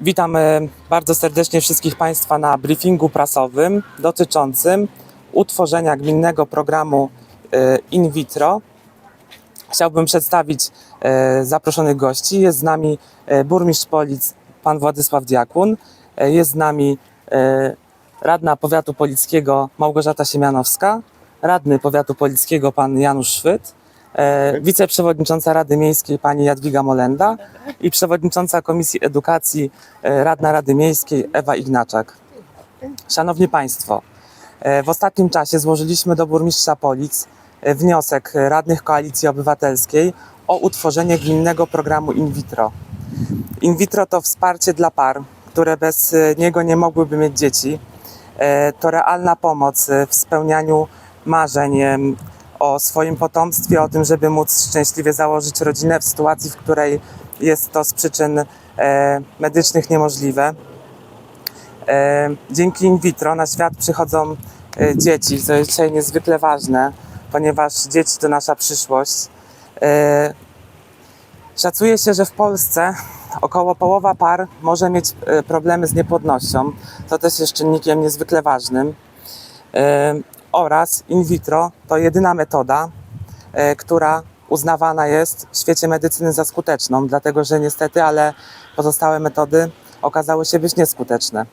Witam bardzo serdecznie wszystkich Państwa na briefingu prasowym dotyczącym utworzenia gminnego programu e, in vitro. Chciałbym przedstawić e, zaproszonych gości. Jest z nami e, burmistrz Polic, pan Władysław Diakun. Jest z nami radna powiatu polickiego Małgorzata Siemianowska, radny powiatu polickiego pan Janusz Szwyt, wiceprzewodnicząca Rady Miejskiej pani Jadwiga Molenda i przewodnicząca Komisji Edukacji e, Radna Rady Miejskiej Ewa Ignaczak. Szanowni Państwo, e, w ostatnim czasie złożyliśmy do burmistrza Polic e, wniosek radnych Koalicji Obywatelskiej o utworzenie gminnego programu in vitro. In vitro to wsparcie dla par, które bez e, niego nie mogłyby mieć dzieci. E, To realna pomoc e, w spełnianiu marzeń o swoim potomstwie, o tym, żeby móc szczęśliwie założyć rodzinę w sytuacji, w której jest to z przyczyn e, medycznych niemożliwe. E, Dzięki in vitro na świat przychodzą e, dzieci, co jest dzisiaj niezwykle ważne, ponieważ dzieci to nasza przyszłość. Szacuje się, że w Polsce około połowa par może mieć problemy z niepłodnością. To też jest czynnikiem niezwykle ważnym. Oraz in vitro to jedyna metoda, e, która uznawana jest w świecie medycyny za skuteczną, dlatego że niestety, ale pozostałe metody okazały się być nieskuteczne.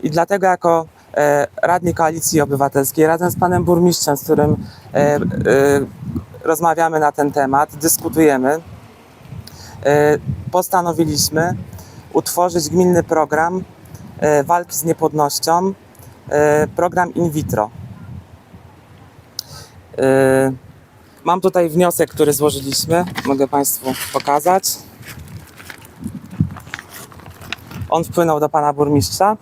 I dlatego jako e, radni Koalicji Obywatelskiej razem z panem burmistrzem, z którym e, rozmawiamy na ten temat, dyskutujemy, postanowiliśmy utworzyć gminny program walki z niepłodnością, e, program in vitro. E, Mam tutaj wniosek, który złożyliśmy. Mogę Państwu pokazać. On wpłynął do Pana Burmistrza.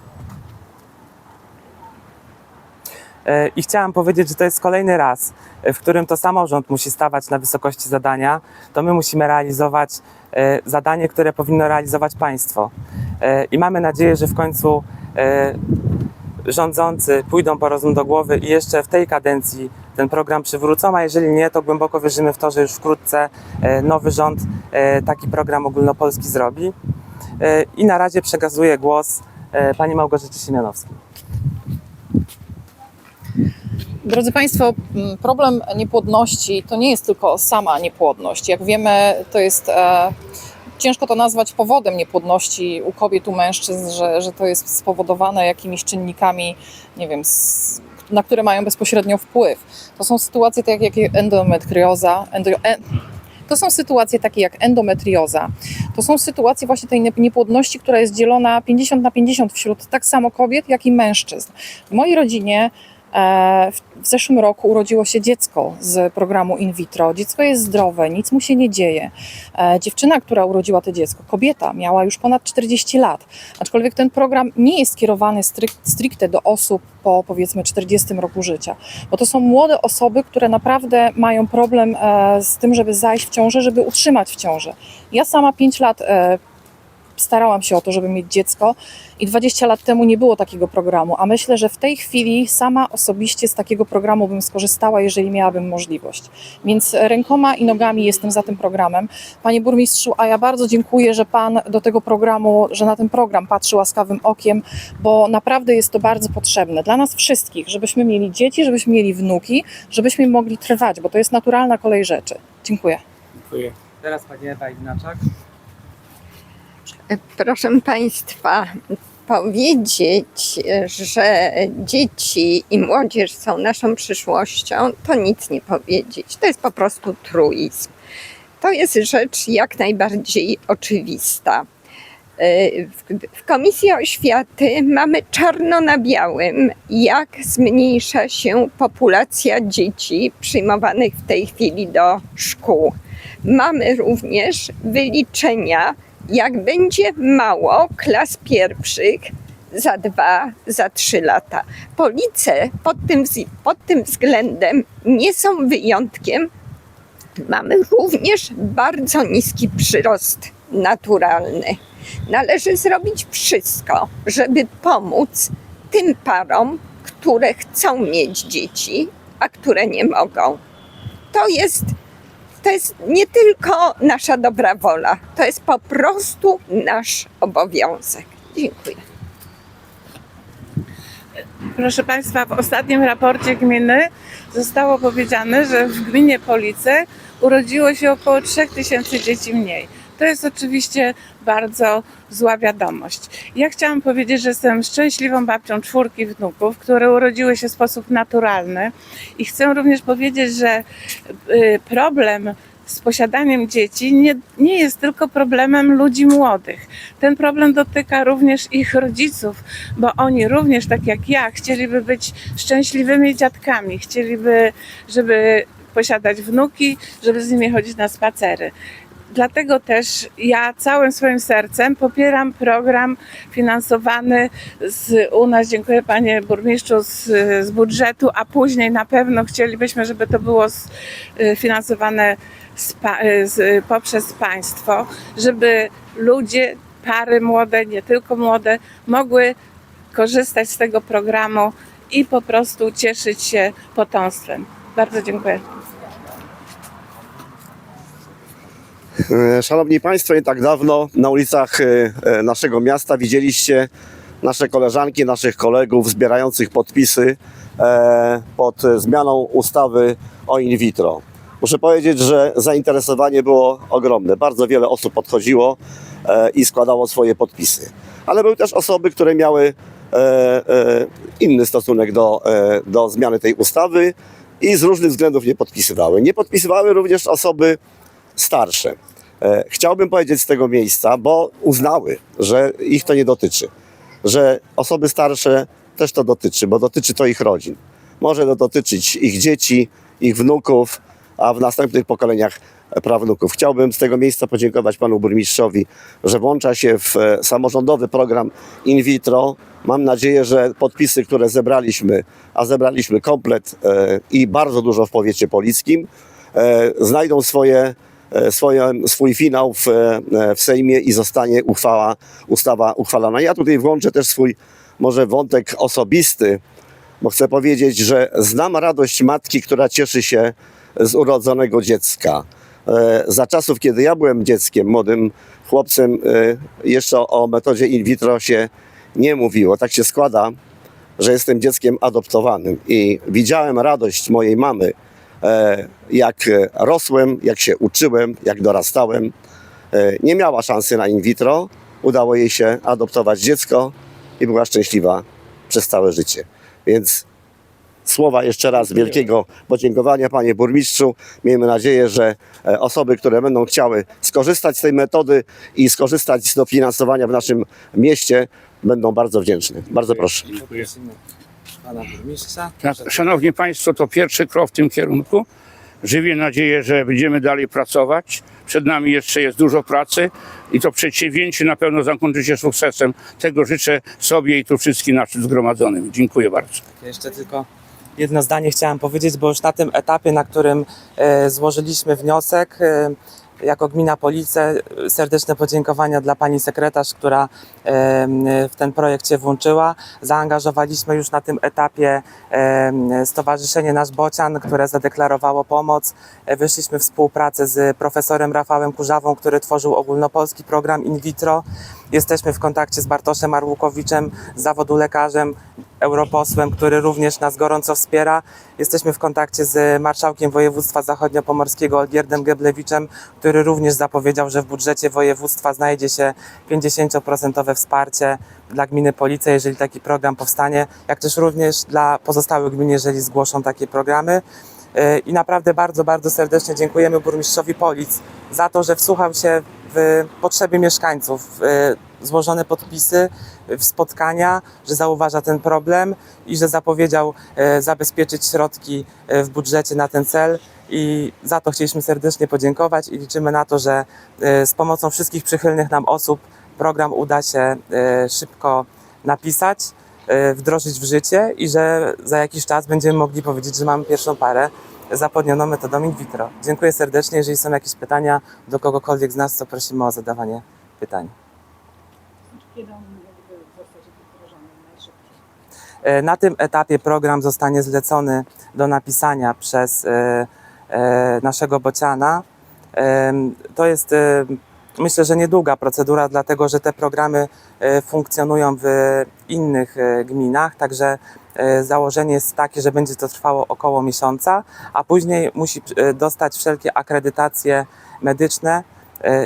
E, I chciałam powiedzieć, że to jest kolejny raz, w którym to samorząd musi stawać na wysokości zadania. To my musimy realizować e, zadanie, które powinno realizować państwo. I mamy nadzieję, że w końcu rządzący pójdą po rozum do głowy i jeszcze w tej kadencji ten program przywrócą, a jeżeli nie, to głęboko wierzymy w to, że już wkrótce e, nowy rząd e, taki program ogólnopolski zrobi. E, I na razie przekazuję głos pani Małgorzacie Siemianowskiej. Drodzy Państwo, problem niepłodności to nie jest tylko sama niepłodność. Jak wiemy, to jest e, ciężko to nazwać powodem niepłodności u kobiet, u mężczyzn, że, że to jest spowodowane jakimiś czynnikami, nie wiem, s- na które mają bezpośrednio wpływ. To są sytuacje takie jak endometrioza, endo, e, to są sytuacje takie jak endometrioza. To są sytuacje właśnie tej nie- niepłodności, która jest dzielona 50 na 50 wśród tak samo kobiet, jak i mężczyzn. W mojej rodzinie W w zeszłym roku urodziło się dziecko z programu in vitro. Dziecko jest zdrowe, nic mu się nie dzieje. E, Dziewczyna, która urodziła to dziecko, kobieta, miała już ponad 40 lat. Aczkolwiek ten program nie jest skierowany stricte do osób po powiedzmy 40 roku życia, bo to są młode osoby, które naprawdę mają problem e, z tym, żeby zajść w ciążę, żeby utrzymać w ciąży. Ja sama 5 lat e, starałam się o to, żeby mieć dziecko i 20 lat temu nie było takiego programu, a myślę, że w tej chwili sama osobiście z takiego programu bym skorzystała, jeżeli miałabym możliwość. Więc rękoma i nogami jestem za tym programem. Panie burmistrzu, a ja bardzo dziękuję, że pan do tego programu, że na ten program patrzy łaskawym okiem, bo naprawdę jest to bardzo potrzebne dla nas wszystkich, żebyśmy mieli dzieci, żebyśmy mieli wnuki, żebyśmy mogli trwać, bo to jest naturalna kolej rzeczy. Dziękuję. Dziękuję. Teraz pani Ewa Ignaczak. Proszę Państwa, powiedzieć, że dzieci i młodzież są naszą przyszłością, to nic nie powiedzieć. To jest po prostu truizm. To jest rzecz jak najbardziej oczywista. W- Komisji Oświaty mamy czarno na białym, jak zmniejsza się populacja dzieci przyjmowanych w tej chwili do szkół. Mamy również wyliczenia, jak będzie mało klas pierwszych za dwa, za trzy lata. Police pod tym, pod tym względem nie są wyjątkiem. Mamy również bardzo niski przyrost naturalny. Należy zrobić wszystko, żeby pomóc tym parom, które chcą mieć dzieci, a które nie mogą. To jest to jest nie tylko nasza dobra wola, to jest po prostu nasz obowiązek. Dziękuję. Proszę Państwa, w ostatnim raporcie gminy zostało powiedziane, że w gminie Police urodziło się około 3000 dzieci mniej. To jest oczywiście bardzo zła wiadomość. Ja chciałam powiedzieć, że jestem szczęśliwą babcią czwórki wnuków, które urodziły się w sposób naturalny i chcę również powiedzieć, że y, problem z posiadaniem dzieci nie, nie jest tylko problemem ludzi młodych. Ten problem dotyka również ich rodziców, bo oni również, tak jak ja, chcieliby być szczęśliwymi dziadkami, chcieliby, żeby posiadać wnuki, żeby z nimi chodzić na spacery. Dlatego też ja całym swoim sercem popieram program finansowany z, u nas, dziękuję panie burmistrzu, z, z budżetu, a później na pewno chcielibyśmy, żeby to było z, y, finansowane z, y, z, poprzez państwo, żeby ludzie, pary młode, nie tylko młode, mogły korzystać z tego programu i po prostu cieszyć się potomstwem. Bardzo dziękuję. E, Szanowni Państwo, nie tak dawno na ulicach e, e, naszego miasta widzieliście nasze koleżanki, naszych kolegów zbierających podpisy e, pod zmianą ustawy o in vitro. Muszę powiedzieć, że zainteresowanie było ogromne. Bardzo wiele osób podchodziło e, i składało swoje podpisy. Ale były też osoby, które miały e, e, inny stosunek do, e, do zmiany tej ustawy i z różnych względów nie podpisywały. Nie podpisywały również osoby starsze. E, Chciałbym powiedzieć z tego miejsca, bo uznały, że ich to nie dotyczy, że osoby starsze też to dotyczy, bo dotyczy to ich rodzin. Może to dotyczyć ich dzieci, ich wnuków, a w następnych pokoleniach prawnuków. Chciałbym z tego miejsca podziękować panu burmistrzowi, że włącza się w e, samorządowy program in vitro. Mam nadzieję, że podpisy, które zebraliśmy, a zebraliśmy komplet e, i bardzo dużo w powiecie polickim, znajdą swoje, swoje, swój finał w, e, w Sejmie i zostanie uchwała, ustawa uchwalona. Ja tutaj włączę też swój może wątek osobisty, bo chcę powiedzieć, że znam radość matki, która cieszy się z urodzonego dziecka. E, Za czasów, kiedy ja byłem dzieckiem, młodym chłopcem, e, jeszcze o metodzie in vitro się nie mówiło. Tak się składa, że jestem dzieckiem adoptowanym i widziałem radość mojej mamy, e, jak e, rosłem, jak się uczyłem, jak dorastałem. E, Nie miała szansy na in vitro, udało jej się adoptować dziecko i była szczęśliwa przez całe życie. Więc słowa jeszcze raz wielkiego podziękowania panie burmistrzu. Miejmy nadzieję, że e, osoby, które będą chciały skorzystać z tej metody i skorzystać z dofinansowania w naszym mieście będą bardzo wdzięczne. Bardzo proszę. Pana burmistrza. Tak, Szanowni Państwo, to pierwszy krok w tym kierunku. Żywię nadzieję, że będziemy dalej pracować. Przed nami jeszcze jest dużo pracy i to przedsięwzięcie na pewno zakończy się sukcesem. Tego życzę sobie i tu wszystkim naszym zgromadzonym. Dziękuję bardzo. Jeszcze tylko jedno zdanie chciałam powiedzieć, bo już na tym etapie, na którym e, złożyliśmy wniosek, e, jako gmina Police, e, serdeczne podziękowania dla pani sekretarz, która w ten projekt się włączyła. Zaangażowaliśmy już na tym etapie Stowarzyszenie Nasz Bocian, które zadeklarowało pomoc. E, Wyszliśmy w współpracę z profesorem Rafałem Kurzawą, który tworzył ogólnopolski program in vitro. Jesteśmy w kontakcie z Bartoszem Arłukowiczem z zawodu lekarzem, europosłem, który również nas gorąco wspiera. Jesteśmy w kontakcie z marszałkiem województwa zachodniopomorskiego Olgierdem Geblewiczem, który również zapowiedział, że w budżecie województwa znajdzie się 50% wsparcie dla gminy Police, jeżeli taki program powstanie, jak też również dla pozostałych gmin, jeżeli zgłoszą takie programy. Yy, I naprawdę bardzo, bardzo serdecznie dziękujemy burmistrzowi Polic za to, że wsłuchał się w potrzeby mieszkańców, w złożone podpisy, spotkania, że zauważa ten problem i że zapowiedział e, zabezpieczyć środki e, w budżecie na ten cel. I za to chcieliśmy serdecznie podziękować i liczymy na to, że e, z pomocą wszystkich przychylnych nam osób program uda się szybko napisać, wdrożyć w życie i że za jakiś czas będziemy mogli powiedzieć, że mamy pierwszą parę zapłodnioną metodą in vitro. Dziękuję serdecznie. Jeżeli są jakieś pytania do kogokolwiek z nas, to prosimy o zadawanie pytań. E, Na tym etapie program zostanie zlecony do napisania przez e, e, naszego bociana. To jest myślę, że niedługa procedura, dlatego że te programy funkcjonują w innych gminach, także założenie jest takie, że będzie to trwało około miesiąca, a później musi dostać wszelkie akredytacje medyczne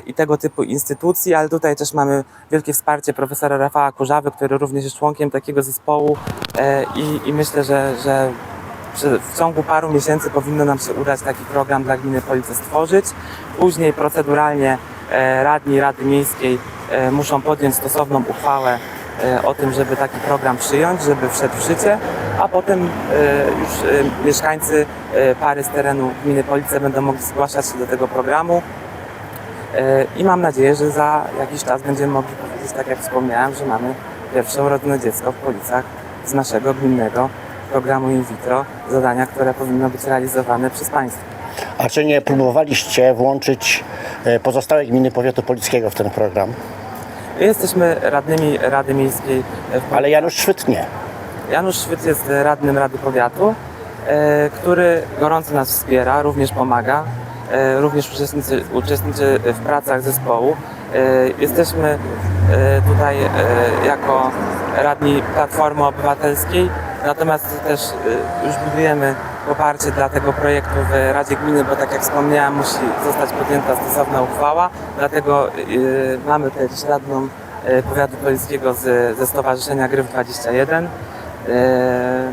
i tego typu instytucji, ale tutaj też mamy wielkie wsparcie profesora Rafała Kurzawy, który również jest członkiem takiego zespołu e, i, i myślę, że, że w ciągu paru miesięcy powinno nam się udać taki program dla gminy Police stworzyć. Później proceduralnie e, radni Rady Miejskiej e, muszą podjąć stosowną uchwałę e, o tym, żeby taki program przyjąć, żeby wszedł w życie, a potem e, już e, mieszkańcy e, pary z terenu gminy Police będą mogli zgłaszać się do tego programu. E, I mam nadzieję, że za jakiś czas będziemy mogli powiedzieć, tak jak wspomniałem, że mamy pierwsze urodzone dziecko w Policach z naszego gminnego programu in vitro, zadania, które powinno być realizowane przez państwo. A czy nie próbowaliście włączyć e, pozostałe gminy powiatu polickiego w ten program? Jesteśmy radnymi Rady Miejskiej. Ale Janusz Szwyt nie. Janusz Szwyc jest radnym Rady Powiatu, e, który gorąco nas wspiera, również pomaga, również uczestniczy, uczestniczy w pracach zespołu. E, jesteśmy e, tutaj e, jako radni Platformy Obywatelskiej, natomiast też e, już budujemy poparcie dla tego projektu w Radzie Gminy, bo tak jak wspomniałem, musi zostać podjęta stosowna uchwała, dlatego e, mamy też radną e, Powiatu Polickiego z, ze Stowarzyszenia Gryf 21. E,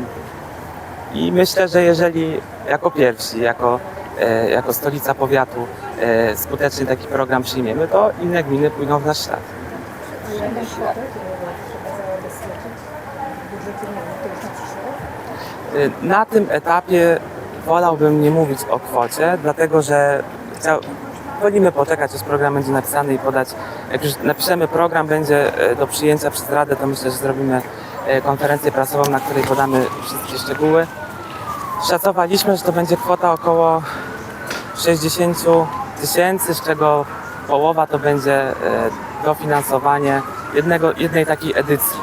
I myślę, że jeżeli jako pierwsi, jako, e, jako stolica powiatu e, skutecznie taki program przyjmiemy, to inne gminy pójdą w nasz ślad. E, Na tym etapie wolałbym nie mówić o kwocie, dlatego że chciał, wolimy poczekać, aż program będzie napisany i podać. Jak już napiszemy program, będzie e, do przyjęcia przez Radę, to myślę, że zrobimy e, konferencję prasową, na której podamy wszystkie szczegóły. Szacowaliśmy, że to będzie kwota około 60 tysięcy, z czego połowa to będzie e, dofinansowanie jednego, jednej takiej edycji,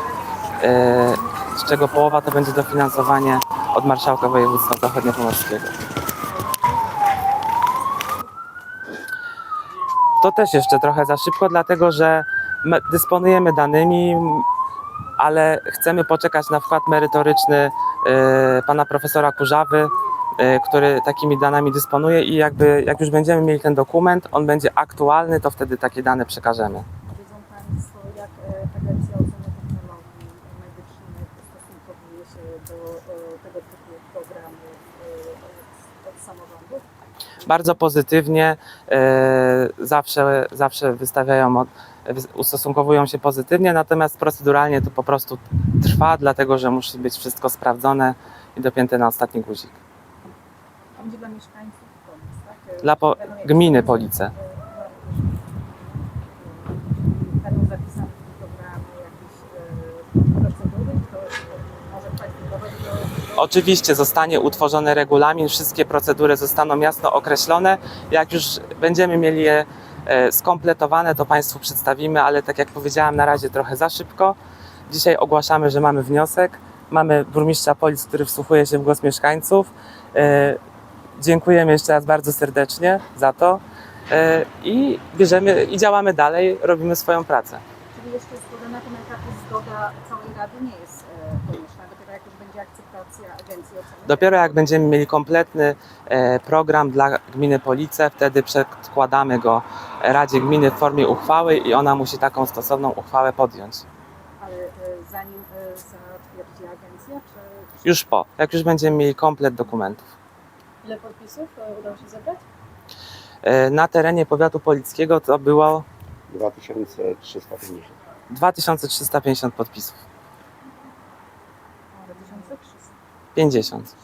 e, z czego połowa to będzie dofinansowanie od Marszałka Województwa Zachodniopomorskiego. To też jeszcze trochę za szybko, dlatego że my dysponujemy danymi, ale chcemy poczekać na wkład merytoryczny e, pana profesora Kurzawy, który takimi danymi dysponuje i jakby jak już będziemy mieli ten dokument, on będzie aktualny, to wtedy takie dane przekażemy. Wiedzą Państwo, jak e, Agencja Oceny Technologii Medycznych ustosunkowuje się do e, tego typu programów e, od, samorządów? bardzo pozytywnie, zawsze, zawsze wystawiają, od, ustosunkowują się pozytywnie, natomiast proceduralnie to po prostu trwa, dlatego że musi być wszystko sprawdzone i dopięte na ostatni guzik. Będzie dla mieszkańców Polic, tak? E, Dla po, będą jakieś- gminy Police. e, Będą zapisane w tym programie jakieś e, procedury, to e, może do, do Oczywiście zostanie utworzony regulamin, wszystkie procedury zostaną jasno określone. Jak już będziemy mieli je e, skompletowane, to Państwu przedstawimy, ale tak jak powiedziałam, na razie trochę za szybko. Dzisiaj ogłaszamy, że mamy wniosek. Mamy burmistrza Polic, który wsłuchuje się w głos mieszkańców. E, Dziękujemy jeszcze raz bardzo serdecznie za to E, i bierzemy i działamy dalej, robimy swoją pracę. Czyli jeszcze zgoda na tym etapie, zgoda całej Rady nie jest e, konieczna, dopiero jak już będzie akceptacja Agencji Oceny. Dopiero jak będziemy mieli kompletny e, program dla gminy Police, wtedy przedkładamy go Radzie Gminy w formie uchwały i ona musi taką stosowną uchwałę podjąć. Ale zanim zatwierdzi agencja, czy... Już po, jak już będziemy mieli komplet dokumentów. Ile podpisów e, udało się zebrać? E, Na terenie powiatu polickiego to było 2350. 2350 podpisów. 2300. 50.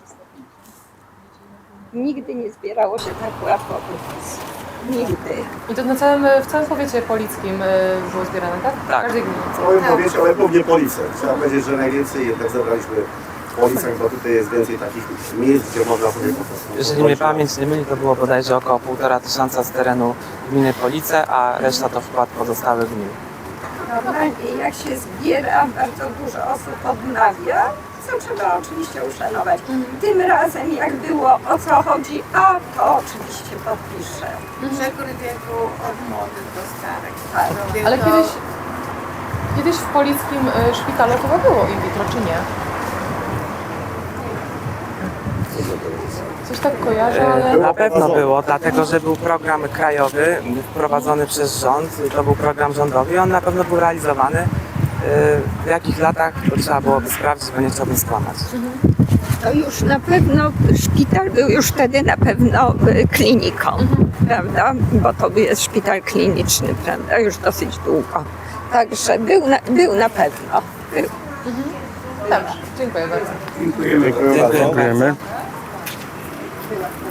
Nigdy nie zbierało się tak łatwo podpisów. Nigdy. I to na całym, w całym powiecie polickim y, było zbierane, tak? Tak. W każdej gminie. W całym powiecie, ale głównie Police. Trzeba powiedzieć, że najwięcej jednak zebraliśmy Policach, bo tutaj jest więcej takich miejsc, gdzie można sobie po prostu... Jeżeli mnie pamięć nie myli, to było bodajże około 1,5 tysiąca z terenu gminy Police, a reszta to wkład pozostałych gmin. Normalnie jak się zbiera, bardzo dużo osób odnawia co trzeba oczywiście uszanować. Tym razem, jak było o co chodzi, a to oczywiście podpiszę. Przekór wieku od młodych do starych. Tak. Ale kiedyś, kiedyś w polickim y, szpitalu chyba było in vitro, czy nie? Coś tak kojarzę, ale... Na pewno było, dlatego że był program krajowy wprowadzony przez rząd. To był program rządowy i on na pewno był realizowany. Yy, W jakich latach to trzeba byłoby sprawdzić, bo nie chciałbym skłamać. To już na pewno szpital był już wtedy na pewno y, kliniką, prawda? Bo to jest szpital kliniczny, prawda? Już dosyć długo. Także był na, był na pewno. Był. Dobrze, dziękuję bardzo. Dziękujemy. Dziękuję bardzo. Dziękujemy.